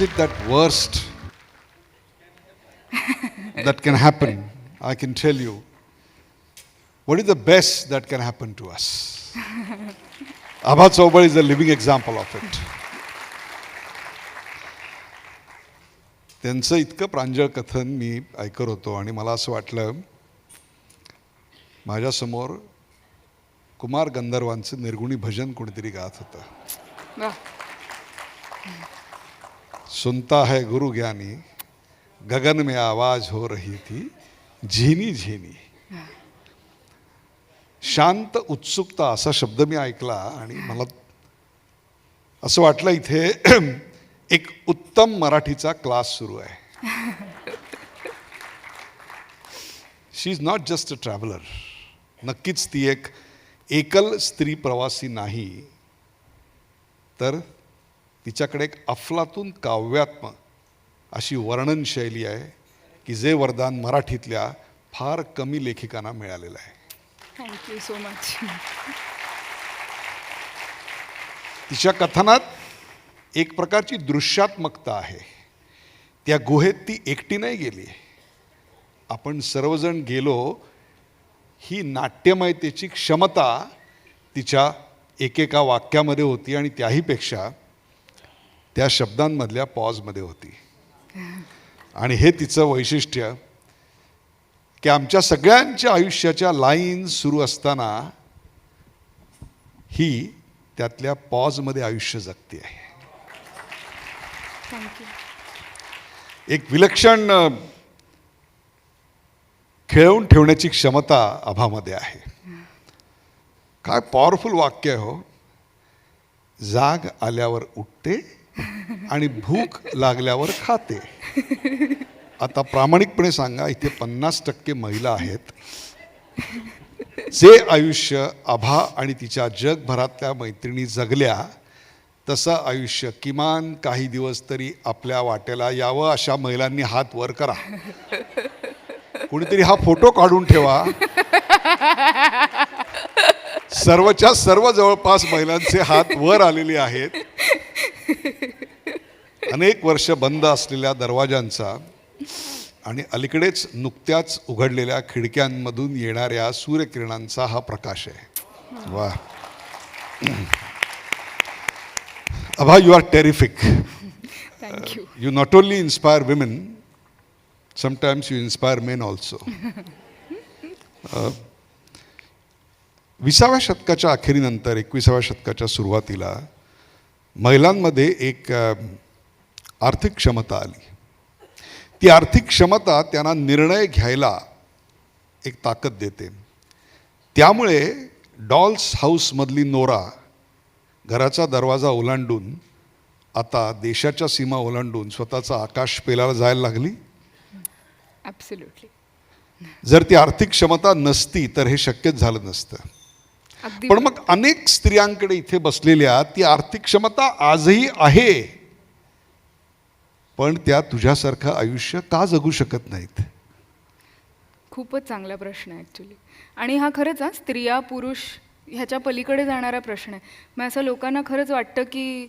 is it that worst that can happen? I can tell you. What is the best that can happen to us? Abhat Sobar is a living example of it. त्यांचं इतकं प्रांजळ कथन मी ऐकत होतो आणि मला असं वाटलं माझ्यासमोर कुमार गंधर्वांचं निर्गुणी भजन कोणीतरी गात होतं सुनता है गुरु ज्ञानी गगन में आवाज हो रही थी झीनी झीनी। शांत उत्सुकता असा शब्द मी ऐकला आणि मला असं वाटलं इथे एक उत्तम मराठीचा क्लास सुरू आहे. She is not just a traveller नक्कीच ती एक एकल स्त्री प्रवासी नाही. तर तिच्याकडे एक अफलातून काव्यात्म अशी वर्णन शैली आहे की जे वरदान मराठीतल्या फार कमी लेखिकांना मिळालेलं आहे. थँक्यू सो मच तिच्या कथनात एक प्रकारची दृश्यात्मकता आहे. त्या गुहेत ती एकटी नाही गेली. आपण सर्वजण गेलो ही नाट्यमयतेची क्षमता तिच्या एकेका वाक्यामध्ये होती आणि त्याहीपेक्षा त्या शब्दांमधल्या पॉजमध्ये होती. आणि हे तिचं वैशिष्ट्य की आमच्या सगळ्यांच्या आयुष्याच्या लाईन सुरू असताना ही त्यातल्या पॉजमध्ये आयुष्य जगते आहे. एक विलक्षण खेळवून ठेवण्याची क्षमता आभामध्ये आहे. काय पॉवरफुल वाक्य आहे हो. जाग आल्यावर उठते आणि भूक लागल्यावर खाते. आता प्रामाणिकपणे सांगा इथे पन्नास टक्के महिला आहेत. जे आयुष्य आभा आणि तिच्या जगभरातल्या मैत्रिणी जगल्या तसं आयुष्य किमान काही दिवस तरी आपल्या वाट्याला यावं अशा महिलांनी हात वर करा. कुणीतरी हा फोटो काढून ठेवा. सर्वच्या सर्व जवळपास महिलांचे हात वर आलेले आहेत. अनेक वर्ष बंद असलेल्या दरवाजांचा आणि अलीकडेच नुकत्याच उघडलेल्या खिडक्यांमधून येणाऱ्या सूर्यकिरणांचा हा प्रकाश आहे. वा. Abha you are terrific not only inspire women, sometimes you inspire men also. Uh, विसाव्या शतकाच्या अखेरीनंतर एकविसाव्या शतकाच्या सुरुवातीला महिलांमध्ये एक अ, आर्थिक क्षमता आली. ती आर्थिक क्षमता त्यांना निर्णय घ्यायला एक ताकद देते. त्यामुळे डॉल्स हाऊसमधली नोरा घराचा दरवाजा ओलांडून आता देशाच्या सीमा ओलांडून स्वतःचा आकाश पेलायला जायला लागली. ॲब्सोल्युटली जर ती आर्थिक क्षमता नसती तर हे शक्यच झालं नसतं. पण मग अनेक स्त्रियांकडे इथे बसलेल्या ती आर्थिक क्षमता आजही आहे. पण त्या तुझ्यासारखं आयुष्य का जगू शकत नाहीत? खूपच चांगला प्रश्न आहे ॲक्च्युली आणि हा खरंच हा स्त्रिया पुरुष ह्याच्या पलीकडे जाणारा प्रश्न आहे. मग असं लोकांना खरंच वाटतं की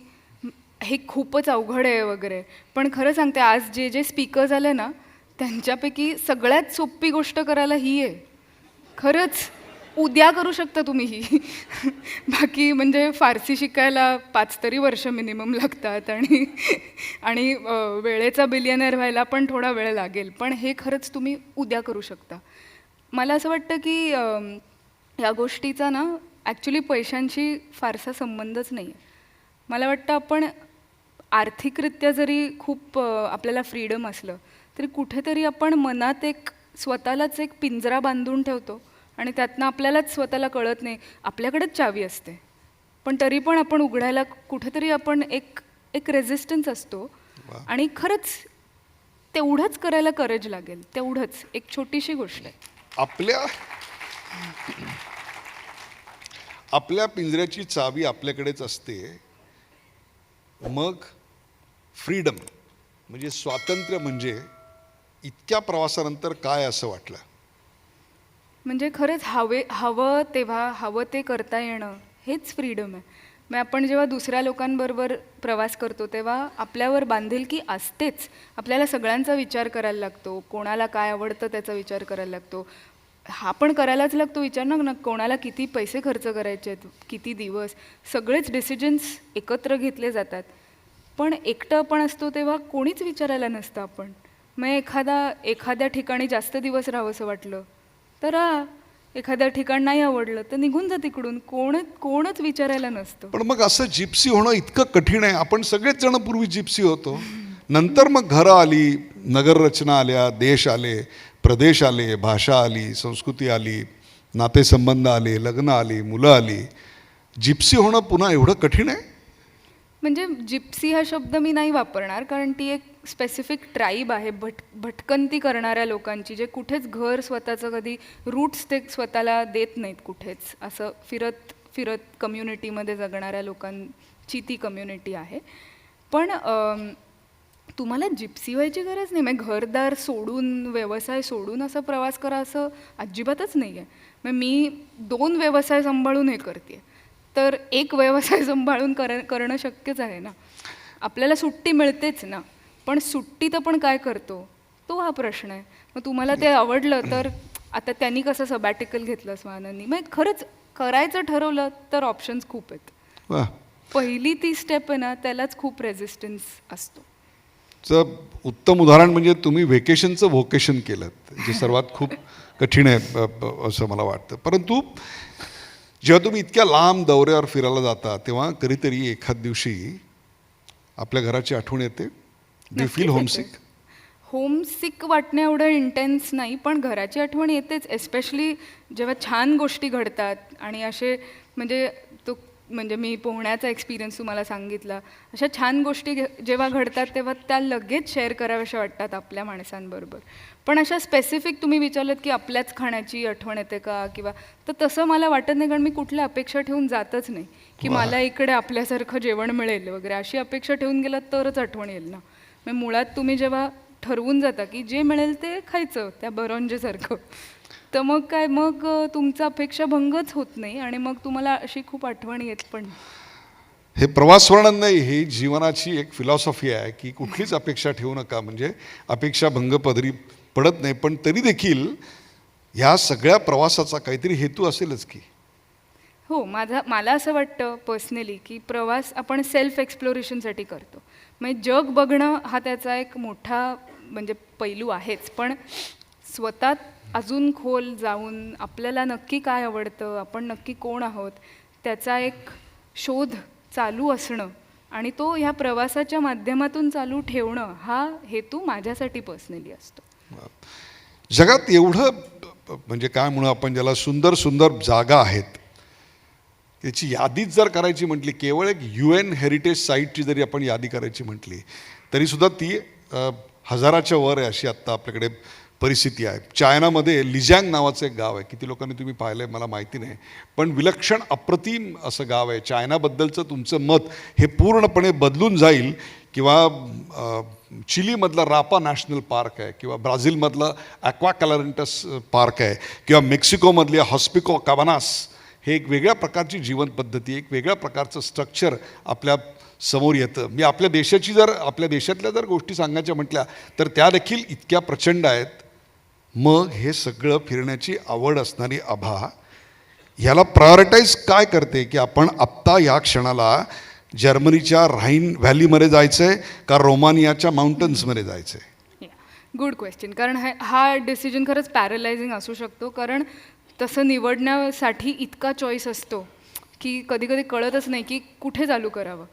हे खूपच अवघड आहे वगैरे. पण खरं सांगते आज जे जे स्पीकर आले ना त्यांच्यापैकी सगळ्यात सोपी गोष्ट करायला ही आहे. खरंच. उद्या करू शकता तुम्ही ही. बाकी म्हणजे फारसी शिकायला पाच तरी वर्ष मिनिमम लागतात आणि आणि वेळेचा बिलियनर व्हायला पण थोडा वेळ लागेल. पण हे खरंच तुम्ही उद्या करू शकता. मला असं वाटतं की या गोष्टीचा ना ॲक्च्युली पैशांशी फारसा संबंधच नाही आहे मला वाटतं आपण आर्थिकरित्या जरी खूप आपल्याला फ्रीडम असलं तरी कुठेतरी आपण मनात एक स्वतःलाच एक पिंजरा बांधून ठेवतो. आणि त्यातनं आपल्यालाच स्वतःला कळत नाही. आपल्याकडेच चावी असते. पण तरी पण आपण उघडायला कुठेतरी आपण एक एक रेझिस्टन्स असतो. आणि खरंच तेवढंच करायला करेज लागेल. तेवढंच. एक छोटीशी गोष्ट आहे. आपल्या आपल्या पिंजऱ्याची चावी आपल्याकडेच असते. मग फ्रीडम म्हणजे स्वातंत्र्य म्हणजे इतक्या प्रवासानंतर काय असं वाटलं? म्हणजे खरंच हवे हवं तेव्हा हवं ते करता येणं हेच फ्रीडम आहे. मग आपण जेव्हा दुसऱ्या लोकांबरोबर प्रवास करतो तेव्हा आपल्यावर बांधिलकी असतेच. आपल्याला सगळ्यांचा विचार करायला लागतो. कोणाला काय आवडतं त्याचा विचार करायला लागतो. हा पण करायलाच लागतो विचार ना ना कोणाला किती पैसे खर्च करायचे आहेत किती दिवस. सगळेच डिसिजन्स एकत्र घेतले जातात. पण एकटं आपण असतो तेव्हा कोणीच विचारायला नसतं आपण. मग एखादा एखाद्या ठिकाणी जास्त दिवस राहावंसं वाटलं तर राहा एखाद्या ठिकाण नाही आवडलं तर निघून जा तिकडून. कोण कोणच विचारायला नसतं. पण मग असं जिप्सी होणं इतकं कठीण आहे. आपण सगळेच जण पूर्वी जिप्सी होतो. नंतर मग घरं आली नगररचना आल्या देश आले प्रदेश आले भाषा आली संस्कृती आली नातेसंबंध आले लग्न आली मुलं आली. जिप्सी होणं पुन्हा एवढं कठीण आहे? म्हणजे जिप्सी हा शब्द मी नाही वापरणार कारण ती एक स्पेसिफिक ट्राईब आहे भट भटकंती करणाऱ्या लोकांची जे कुठेच घर स्वतःचं कधी रूट्स ते स्वतःला देत नाहीत कुठेच. असं फिरत फिरत कम्युनिटीमध्ये जगणाऱ्या लोकांची ती कम्युनिटी आहे. पण तुम्हाला जिप्सी व्हायची गरज नाही. मग घरदार सोडून व्यवसाय सोडून असं प्रवास करा असं अजिबातच नाही आहे मग मी दोन व्यवसाय सांभाळून हे करते तर एक व्यवसाय सांभाळून कर करणं शक्यच आहे ना. आपल्याला सुट्टी मिळतेच ना. पण सुट्टीत आपण काय करतो? तो हा प्रश्न आहे. मग तुम्हाला ते आवडलं तर आता त्यांनी कसं सबॅटिकल घेतलं स्वानांनी मग खरंच करायचं ठरवलं तर ऑप्शन्स खूप आहेत. वा पहिली ती स्टेप आहे ना त्यालाच खूप रेझिस्टन्स असतो. चं उत्तम उदाहरण म्हणजे तुम्ही व्हेकेशनचं व्होकेशन केलं जे सर्वात खूप कठीण आहे असं मला वाटतं. परंतु जेव्हा तुम्ही इतक्या लांब दौऱ्यावर फिरायला जाता तेव्हा कधीतरी एखाद दिवशी आपल्या घराची आठवण येते. डू फील होमसिक होमसिक वाटणं एवढं इंटेन्स नाही पण घराची आठवण येतेच एस्पेशली जेव्हा छान गोष्टी घडतात. आणि असे म्हणजे तो म्हणजे मी पोहण्याचा एक्सपिरियन्स तुम्हाला सांगितला. अशा छान गोष्टी घे- जेव्हा घडतात तेव्हा त्या लगेच शेअर कराव्याशा वाटतात आपल्या माणसांबरोबर. पण अशा स्पेसिफिक तुम्ही विचारलं की आपल्याच खाण्याची आठवण येते का? किंवा तर तसं मला वाटत नाही कारण मी कुठल्या अपेक्षा ठेवून जातच नाही की. मला इकडे आपल्यासारखं जेवण मिळेल वगैरे. अशी अपेक्षा ठेवून गेलात तरच आठवण येईल ना. मग मुळात तुम्ही जेव्हा ठरवून जाता की जे मिळेल ते खायचं त्या बरोंजेसारखं. तर मग काय मग तुमचा अपेक्षा भंगच होत नाही आणि मग तुम्हाला अशी खूप आठवण येत पण. हे प्रवास वर्णन नाही ही जीवनाची एक फिलॉसॉफी आहे की कुठलीच अपेक्षा ठेवू नका. म्हणजे अपेक्षा भंग पदरी पडत नाही पण तरी देखील ह्या सगळ्या प्रवासाचा काहीतरी हेतू असेलच की. हो माझा मला असं वाटतं पर्सनली की प्रवास आपण सेल्फ एक्सप्लोरेशनसाठी करतो. म्हणजे जग बघणं हा त्याचा एक मोठा म्हणजे पैलू आहेच. पण स्वतः अजून खोल जाऊन आपल्याला नक्की काय आवडतं आपण नक्की कोण आहोत त्याचा एक शोध चालू असणं आणि तो ह्या प्रवासाच्या माध्यमातून चालू ठेवणं हा हेतू माझ्यासाठी पर्सनली असतो. जगात एवढं म्हणजे काय म्हणू आपण ज्याला सुंदर सुंदर जागा आहेत त्याची यादीच जर करायची म्हटली केवळ एक यू एन हेरिटेज साईटची जरी आपण यादी करायची म्हटली तरीसुद्धा ती हजाराच्या वर आहे अशी आत्ता आपल्याकडे परिस्थिती आहे. चायनामध्ये लिजँग नावाचं एक गाव आहे. किती लोकांनी तुम्ही पाहिलं आहे मला माहिती नाही. पण विलक्षण अप्रतिम असं गाव आहे. चायनाबद्दलचं तुमचं मत हे पूर्णपणे बदलून जाईल किंवा चिलीमधला रापा नॅशनल पार्क आहे किंवा ब्राझीलमधलं ॲक्वा कॅलरंटस पार्क आहे किंवा मेक्सिकोमधली हॉस्पिको काबानास हे एक वेगळ्या प्रकारची जीवन पद्धती एक वेगळ्या प्रकारचं स्ट्रक्चर आपल्यासमोर येतं. मी आपल्या देशाची जर आपल्या देशातल्या जर गोष्टी सांगायच्या म्हटल्या तर त्या देखील इतक्या प्रचंड आहेत. मग हे सगळं फिरण्याची आवड असणारी आभा ह्याला प्रायोरिटाईज काय करते की आपण आत्ता या क्षणाला जर्मनीच्या राईन व्हॅलीमध्ये जायचं आहे का रोमानियाच्या माउंटन्समध्ये जायचं आहे गुड क्वेश्चन कारण हा हा डिसिजन खरंच पॅरलायझिंग असू शकतो. कारण तसं निवडण्यासाठी इतका चॉईस असतो की कधी कधी कळतच नाही की कुठे चालू करावं.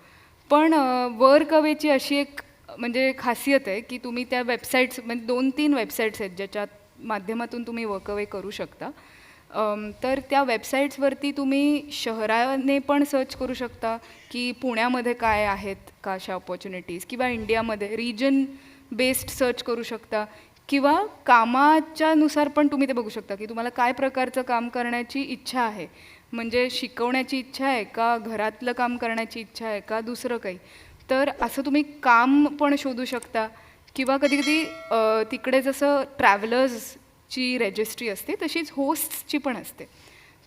पण वर्क अवेची अशी एक म्हणजे खासियत आहे की तुम्ही त्या वेबसाईट्स म्हणजे दोन तीन वेबसाईट्स आहेत ज्याच्या माध्यमातून तुम्ही वर्क अवे करू शकता. तर त्या वेबसाईट्सवरती तुम्ही शहराने पण सर्च करू शकता की पुण्यामध्ये काय आहेत का अशा ऑपॉर्च्युनिटीज किंवा इंडियामध्ये रिजन बेस्ड सर्च करू शकता किंवा कामाच्या नुसार पण तुम्ही ते बघू शकता की तुम्हाला काय प्रकारचं काम करण्याची इच्छा आहे. म्हणजे शिकवण्याची इच्छा आहे का घरातलं काम करण्याची इच्छा आहे का दुसरं काही. तर असं तुम्ही काम पण शोधू शकता किंवा कधी कधी तिकडे जसं ट्रॅव्हलर्सची रेजिस्ट्री असते तशीच होस्टची पण असते.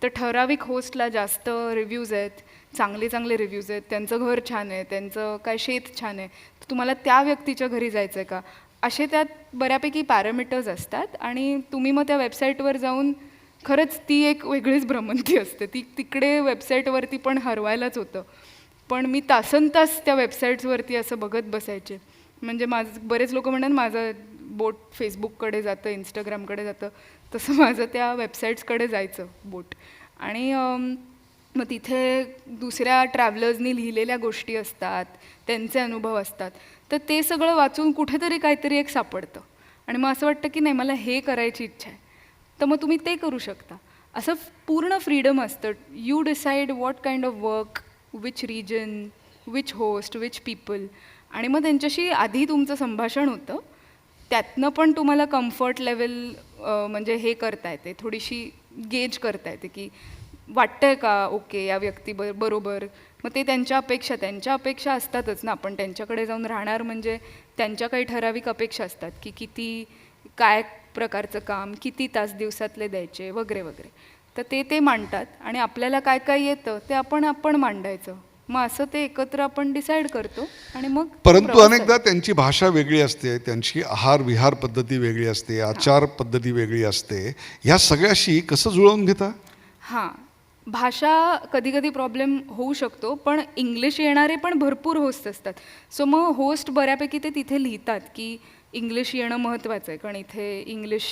तर ठराविक होस्टला जास्त रिव्ह्यूज आहेत चांगले चांगले रिव्ह्यूज आहेत त्यांचं घर छान आहे त्यांचं काय शेत छान आहे. तर तुम्हाला त्या व्यक्तीच्या घरी जायचं आहे का? असे त्यात बऱ्यापैकी पॅरामीटर्स असतात आणि तुम्ही मग त्या वेबसाईटवर जाऊन खरंच ती एक वेगळीच भ्रमंती असते. ती तिकडे वेबसाईटवरती पण हरवायलाच होतं. पण मी तासन तास त्या वेबसाईट्सवरती असं बघत बसायचे. म्हणजे माझं बरेच लोक म्हणतात माझं बोट फेसबुककडे जातं इंस्टाग्रामकडे जातं. तसं माझं त्या वेबसाईट्सकडे जायचं बोट. आणि मग तिथे दुसऱ्या ट्रॅव्हलर्सनी लिहिलेल्या गोष्टी असतात त्यांचे अनुभव असतात. तर ते सगळं वाचून कुठेतरी काहीतरी एक सापडतं. आणि मग असं वाटतं की नाही मला हे करायची इच्छा आहे. तर मग तुम्ही ते करू शकता. असं पूर्ण फ्रीडम असतं. You decide what kind of work which region which host which people आणि मग त्यांच्याशी आधी तुमचं संभाषण होतं. त्यातनं पण तुम्हाला कम्फर्ट लेवल म्हणजे हे करता येते. थोडीशी गेज करता येते की वाटतंय का ओके या व्यक्ती ब बरोबर? मग ते त्यांच्या अपेक्षा त्यांच्या अपेक्षा असतातच ना. आपण त्यांच्याकडे जाऊन राहणार म्हणजे त्यांच्या काही ठराविक अपेक्षा असतात की किती काय प्रकारचं काम किती तास दिवसातले द्यायचे वगैरे वगैरे. तर ते ते मांडतात आणि आपल्याला काय काय येतं ते आपण आपण मांडायचं. मग असं ते एकत्र आपण डिसाईड करतो आणि मग परंतु अनेकदा त्यांची भाषा वेगळी असते त्यांची आहार विहार पद्धती वेगळी असते आचार पद्धती वेगळी असते. ह्या सगळ्याशी कसं जुळवून घेता? हां. भाषा कधीकधी प्रॉब्लेम होऊ शकतो पण इंग्लिश येणारे पण भरपूर होस्ट असतात. सो मग होस्ट बऱ्यापैकी ते तिथे लिहितात की इंग्लिश येणं महत्त्वाचं आहे कारण इथे इंग्लिश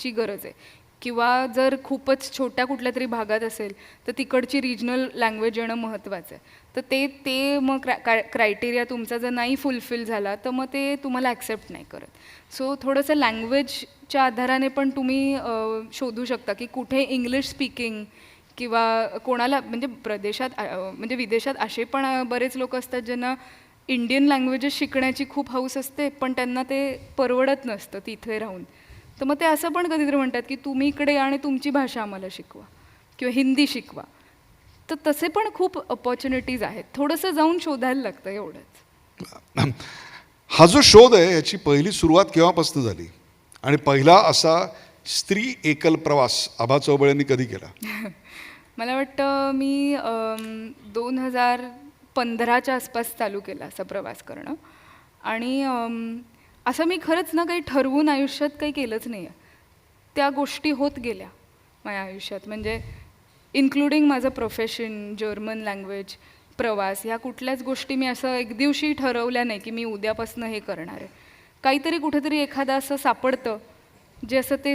ची गरज आहे. किंवा जर खूपच छोट्या कुठल्या तरी भागात असेल तर तिकडची रिजनल लँग्वेज येणं महत्त्वाचं आहे. तर ते ते मग क्रा क्रायटेरिया तुमचा जर नाही फुलफिल झाला तर मग ते तुम्हाला ॲक्सेप्ट नाही करत. सो थोडंसं लँग्वेजच्या आधाराने पण तुम्ही शोधू शकता की कुठे इंग्लिश स्पीकिंग किंवा कोणाला म्हणजे प्रदेशात म्हणजे विदेशात असे पण बरेच लोक असतात ज्यांना इंडियन लँग्वेजेस शिकण्याची खूप हौस असते पण त्यांना ते परवडत नसतं तिथे राहून. तर मग ते असं पण कधीतरी म्हणतात की तुम्ही इकडे या आणि तुमची भाषा आम्हाला शिकवा किंवा हिंदी शिकवा. तर तसे पण खूप अपॉर्च्युनिटीज आहेत. थोडंसं जाऊन शोधायला लागतं एवढंच. हा जो शोध आहे याची पहिली सुरुवात केव्हापासून झाली? आणि पहिला असा स्त्री एकल प्रवास आभा चौबळेंनी कधी केला? मला वाटतं मी दोन हजार पंधराच्या आसपास चालू केला असा प्रवास करणं. आणि असं मी खरंच ना काही ठरवून आयुष्यात काही केलंच नाही आहे त्या गोष्टी होत गेल्या माझ्या आयुष्यात. म्हणजे इन्क्लुडिंग माझं प्रोफेशन जर्मन लँग्वेज प्रवास ह्या कुठल्याच गोष्टी मी असं एक दिवशी ठरवल्या नाही की मी उद्यापासून हे करणार आहे. काहीतरी कुठेतरी एखादं असं सापडतं जे असं ते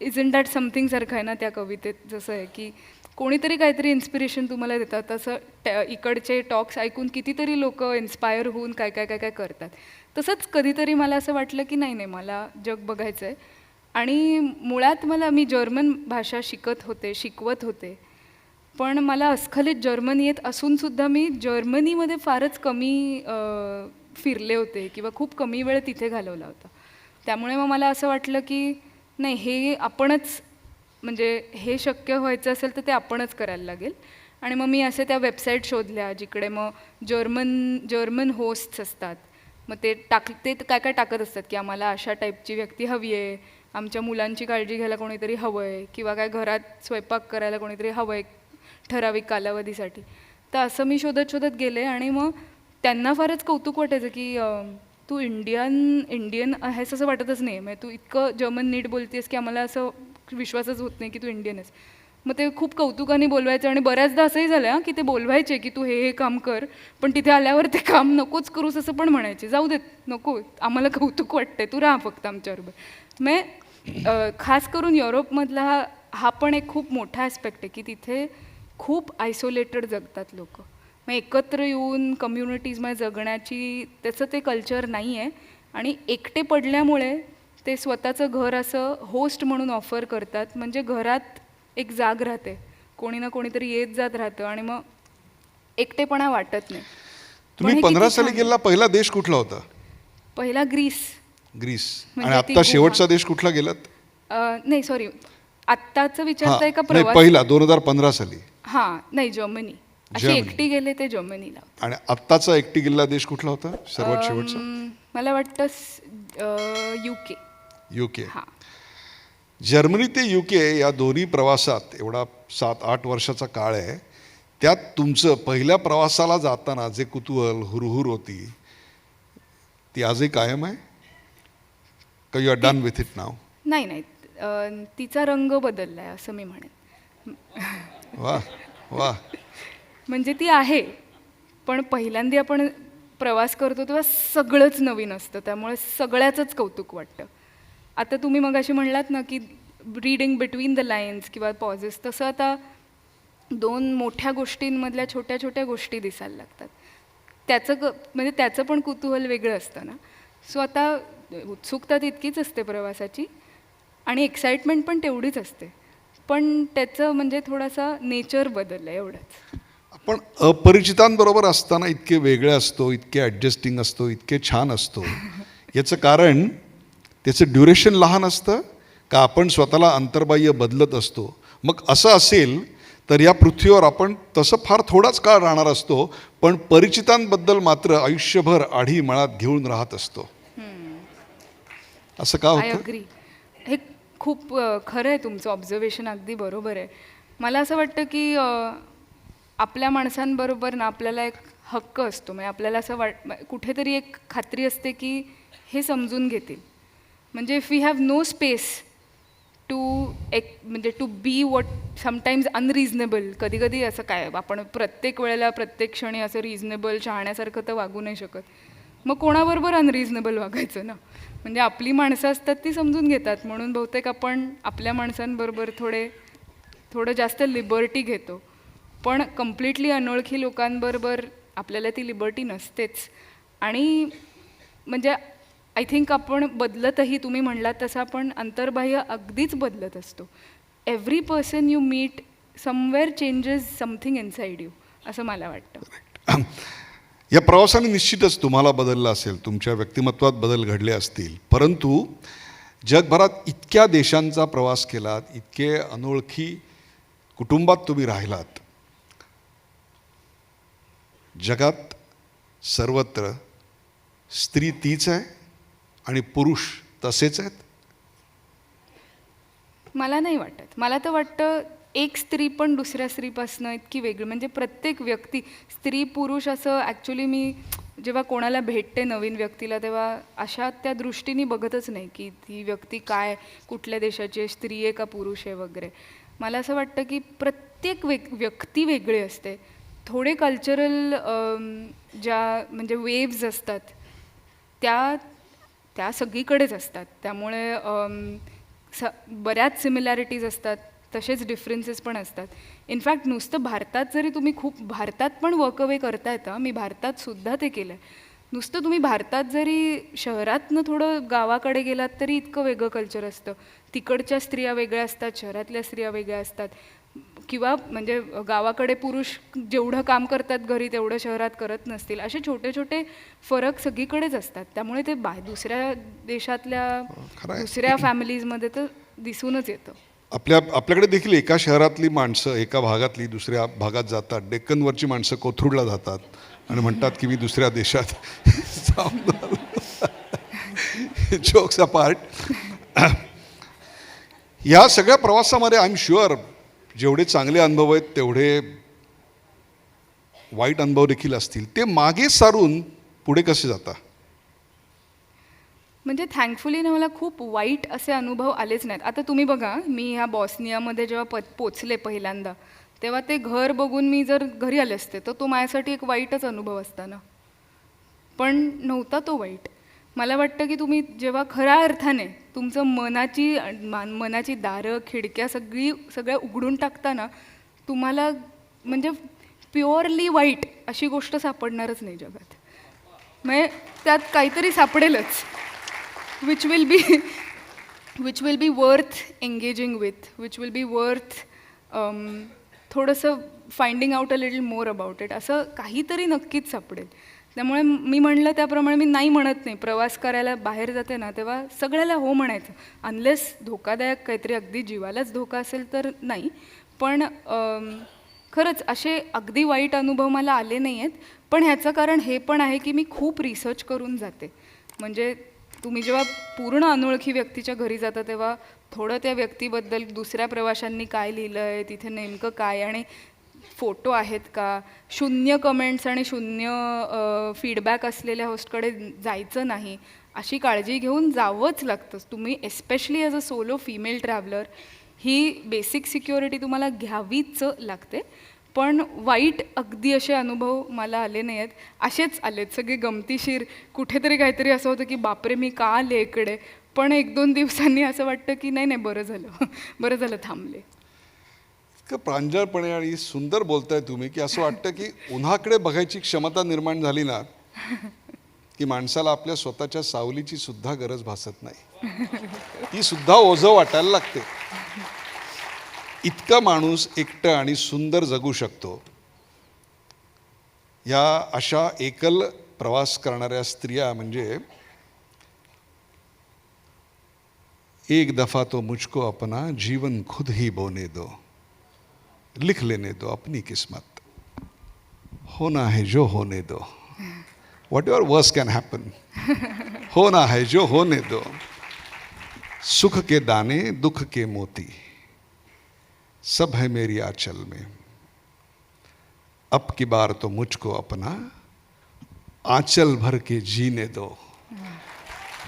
इज इन दॅट समथिंग सारखं आहे ना त्या कवितेत जसं आहे की कोणीतरी काहीतरी इन्स्पिरेशन तुम्हाला देतात. तसं ट इकडचे टॉक्स ऐकून कितीतरी लोक इन्स्पायर होऊन काय काय काय काय करतात. तसंच कधीतरी मला असं वाटलं की नाही नाही मला जग बघायचं आहे आणि मुळात मला मी जर्मन भाषा शिकत होते शिकवत होते. पण मला अस्खलित जर्मन येत असूनसुद्धा मी जर्मनीमध्ये फारच कमी फिरले होते किंवा खूप कमी वेळ तिथे घालवला होता. त्यामुळे मग मला असं वाटलं की नाही हे आपणच म्हणजे हे शक्य व्हायचं असेल तर ते आपणच करायला लागेल. आणि मग मी असे त्या वेबसाईट शोधल्या जिकडे मग जर्मन जर्मन होस्ट्स असतात. मग ते टाक ते काय काय टाकत असतात की आम्हाला अशा टाईपची व्यक्ती हवी आहे आमच्या मुलांची काळजी घ्यायला कोणीतरी हवं आहे किंवा काय घरात स्वयंपाक करायला कोणीतरी हवं आहे ठराविक कालावधीसाठी. तर असं मी शोधत शोधत गेले आणि मग त्यांना फारच कौतुक वाटायचं की तू इंडियन इंडियन आहेस असं वाटतच नाही. म्हणजे तू इतकं जर्मन नीट बोलतेस की आम्हाला असं विश्वासच होत नाही की तू इंडियन आहेस. मग ते खूप कौतुकाने बोलवायचं आणि बऱ्याचदा असंही झालं की ते बोलवायचे की तू हे हे काम कर पण तिथे आल्यावर ते काम नकोच करूस असं पण म्हणायचे. जाऊ देत नको आम्हाला कौतुक वाटतंय तू राहा फक्त आमच्याबरोबर. मग खास करून युरोपमधला हा हा पण एक खूप मोठा ॲस्पेक्ट आहे की तिथे खूप आयसोलेटेड जगतात लोक. मग एकत्र येऊन कम्युनिटीजमध्ये जगण्याची त्याचं ते कल्चर नाही आहे आणि एकटे पडल्यामुळे ते स्वतःचं घर असं होस्ट म्हणून ऑफर करतात. म्हणजे घरात एक जाग राहते. कोणी ना कोणीतरी येत जात राहतं आणि मग एकटेपणा वाटत नाही. तुम्ही पंधरा साली. गेलेला पहिला देश कुठला होता? पहिला ग्रीस. ग्रीस. म्हणजे आणि आता. शेवटचा देश कुठला गेलात? नाही सॉरी आत्ताचं विचारताय का नाही प्रवास पहिला दोन हजार पंधरा साली. हां. नाही जर्मनी. अशी. एकटी गेले ते जर्मनीला. आणि आत्ताचा एकटी गेलेला देश कुठला होता? सर्वात शेवटचा? मला वाटतं यू के युके हां. जर्मनी ते युके या दोन्ही प्रवासात एवढा सात आठ वर्षाचा काळ आहे त्यात तुमचं पहिल्या प्रवासाला जाताना जे कुतूहल हुरहुर होती ती आजही कायम आहे? का you are done with it नाव नाही नाही. तिचा रंग बदलला आहे असं मी म्हणेन. वा वा. म्हणजे ती आहे पण पहिल्यांदा आपण प्रवास करतो तेव्हा सगळंच नवीन असतं. त्यामुळे सगळ्याचंच कौतुक वाटतं. आता तुम्ही मग अशी म्हणलात ना की रीडिंग बिटवीन द लाईन्स किंवा पॉझेस तसं आता दोन मोठ्या गोष्टींमधल्या छोट्या छोट्या गोष्टी दिसायला लागतात. त्याचं क म्हणजे त्याचं पण कुतूहल वेगळं असतं ना. सो आता उत्सुकता तितकीच असते प्रवासाची आणि एक्साइटमेंट पण तेवढीच असते. पण त्याचं म्हणजे थोडासा नेचर बदललं एवढंच. आपण अपरिचितांबरोबर असताना इतके वेगळे असतो इतके ॲडजस्टिंग असतो इतके छान असतो. याचं कारण त्याचं ड्युरेशन लहान असतं का आपण स्वतःला अंतर्बाह्य बदलत असतो? मग असं असेल तर या पृथ्वीवर आपण तसं फार थोडाच काळ राहणार असतो पण परिचितांबद्दल मात्र आयुष्यभर आढी मळात घेऊन राहत असतो. असं का होतं? अग्री हे खूप खरं आहे तुमचं ऑब्झर्वेशन अगदी बरोबर आहे. मला असं वाटतं की आपल्या माणसांबरोबर ना आपल्याला एक हक्क असतो. म्हणजे आपल्याला असं वाट कुठेतरी एक खात्री असते की हे समजून घेतील. म्हणजे if we have no space to एक म्हणजे to be what sometimes unreasonable कधी कधी असं काय आपण प्रत्येक वेळेला प्रत्येक क्षणी असं रिजनेबल शहाण्यासारखं तर वागू नाही शकत. मग कोणाबरोबर अनरिझनेबल वागायचं ना? म्हणजे आपली माणसं असतात ती समजून घेतात. म्हणून बहुतेक आपण आपल्या माणसांबरोबर थोडे थोडं जास्त लिबर्टी घेतो. पण कम्प्लिटली अनोळखी लोकांबरोबर आपल्याला ती लिबर्टी नसतेच. आणि म्हणजे आय थिंक आपण बदलतही तुम्ही म्हणलात तसं आपण अंतर्बाह्य अगदीच बदलत असतो. Every person you meet somewhere changes something inside you असं मला वाटतं. या प्रवासाने निश्चितच तुम्हाला बदललं असेल तुमच्या व्यक्तिमत्वात बदल घडले असतील. परंतु जगभरात इतक्या देशांचा प्रवास केलात इतके अनोळखी कुटुंबात तुम्ही राहिलात. जगात सर्वत्र स्त्री तीच आहे आणि पुरुष तसेच आहेत? मला नाही वाटत. मला तर वाटतं एक स्त्री पण दुसऱ्या स्त्रीपासनं इतकी वेगळी. म्हणजे प्रत्येक व्यक्ती स्त्री पुरुष असं ॲक्च्युली मी जेव्हा कोणाला भेटते नवीन व्यक्तीला तेव्हा अशा त्या दृष्टीने बघतच नाही की ती व्यक्ती काय कुठल्या देशाची आहे स्त्री आहे का पुरुष आहे वगैरे. मला असं वाटतं की प्रत्येक वेग व्यक्ती वेगळी असते. थोडे कल्चरल ज्या म्हणजे वेव्ज असतात त्या त्या सगळीकडेच असतात. त्यामुळे स बऱ्याच सिमिलॅरिटीज असतात तसेच डिफरन्सेस पण असतात. इनफॅक्ट नुसतं भारतात जरी तुम्ही खूप भारतात पण वर्कअवे करता येतं मी भारतात सुद्धा ते केलं आहे नुसतं तुम्ही भारतात जरी शहरातनं थोडं गावाकडे गेलात तरी इतकं वेगळं कल्चर असतं. तिकडच्या स्त्रिया वेगळ्या असतात शहरातल्या स्त्रिया वेगळ्या असतात. किंवा म्हणजे गावाकडे पुरुष जेवढं काम करतात घरी तेवढं शहरात करत नसतील. असे छोटे छोटे फरक सगळीकडेच असतात. त्यामुळे ते बा दुसऱ्या देशातल्या. दुसऱ्या फॅमिलीजमध्ये तर दिसूनच येतं. आपल्या आपल्याकडे देखील एका शहरातली माणसं एका भागातली दुसऱ्या भागात जातात. डेक्कनवरची माणसं कोथरूडला जातात आणि म्हणतात की मी दुसऱ्या देशात जोक्स पार्ट या सगळ्या प्रवासामध्ये आय एम शुअर जेवढे चांगले अनुभव आहेत तेवढे वाईट अनुभव देखील असतील. ते मागे सारून पुढे कसे जाता? म्हणजे थँकफुली ना मला खूप वाईट असे अनुभव आलेच नाहीत. आता तुम्ही बघा मी ह्या बॉस्नियामध्ये जेव्हा प पोचले पहिल्यांदा तेव्हा ते घर बघून मी जर घरी आले असते तर तो माझ्यासाठी एक वाईटच अनुभव असता ना पण नव्हता तो वाईट. मला वाटतं की तुम्ही जेव्हा खऱ्या अर्थाने तुमचं मनाची मान- मनाची दारं खिडक्या सगळी सगळ्या उघडून टाकताना तुम्हाला म्हणजे प्युअरली वाईट अशी गोष्ट सापडणारच नाही जगात. म्हणजे त्यात काहीतरी सापडेलच. Which will be which will be worth engaging with which will be worth थोडंसं finding out a little more about it असं काहीतरी नक्कीच सापडेल. त्यामुळे मी म्हणलं त्याप्रमाणे मी नाही म्हणत नाही. प्रवास करायला बाहेर जाते ना तेव्हा सगळ्याला हो म्हणायचं. अनलेस धोकादायक काहीतरी अगदी जीवालाच धोका असेल तर नाही. पण खरंच असे अगदी वाईट अनुभव मला आले नाही आहेत पण ह्याचं कारण हे पण आहे की मी खूप रिसर्च करून जाते. म्हणजे तुम्ही जेव्हा पूर्ण अनोळखी व्यक्तीच्या घरी जाता तेव्हा थोडं त्या व्यक्तीबद्दल दुसऱ्या प्रवाशांनी काय लिहिलं आहे तिथे नेमकं काय? आणि फोटो आहेत का? शून्य कमेंट्स आणि शून्य फीडबॅक असलेल्या होस्टकडे जायचं नाही. अशी काळजी घेऊन जावंच लागतं. तुम्ही especially as a solo female traveller he basic security तुम्हाला घ्यावीच लागते. पण वाईट अगदी असे अनुभव मला आले नाही आहेत असेच आलेत. सगळे गमतीशीर. कुठेतरी काहीतरी असं होतं की बापरे मी का आले इकडे? पण एक दोन दिवसांनी असं वाटतं की नाही नाही बरं झालं. बरं झालं थांबले. इतकं प्रांजळपणे आणि सुंदर बोलताय तुम्ही की असं वाटतं की उन्हाकडे बघायची क्षमता निर्माण झाली ना की माणसाला आपल्या स्वतःच्या सावलीची सुद्धा गरज भासत नाही. ती सुद्धा ओझं वाटायला लागते. इतका माणूस एकटं आणि सुंदर जगू शकतो. या अशा एकल प्रवास करणाऱ्या स्त्रिया म्हणजे एक दफा तो मुझको अपना जीवन खुद ही बोने दो. लिख लेने दो अपनी किस्मत। होना है जो होने दो। Whatever worse can happen होना है जो होने दो। सुख के दाने, दुख के मोती। सब है मेरी आंचल में। अब की बार तो मुझको अपना आंचल भर के जीने दो।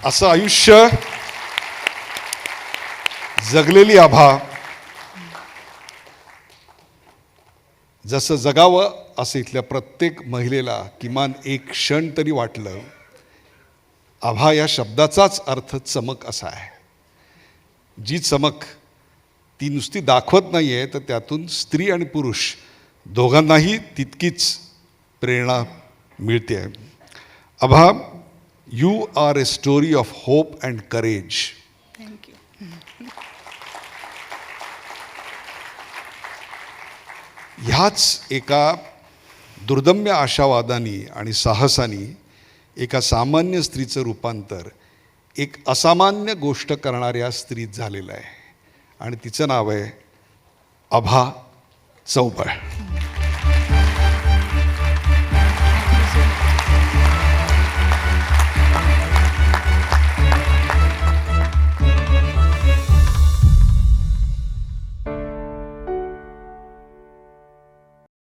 असं आयुष्य। जगलेली आभा। जसं जगावं असं इथल्या प्रत्येक महिलेला किमान एक क्षण तरी वाटलं आभा या शब्दाचाच अर्थ चमक असा आहे. जी चमक ती नुसती दाखवत नाही आहे तर त्यातून स्त्री आणि पुरुष दोघांनाही तितकीच प्रेरणा मिळते. Abha you are a story of hope and courage ह्याच एका दुर्दम्य आशावादानी आणि साहसानी एका सामान्य स्त्रीचं रूपांतर एक असामान्य गोष्ट करणाऱ्या स्त्रीत झालेलं आहे. आणि तिचं नाव आहे अभा चौबळ.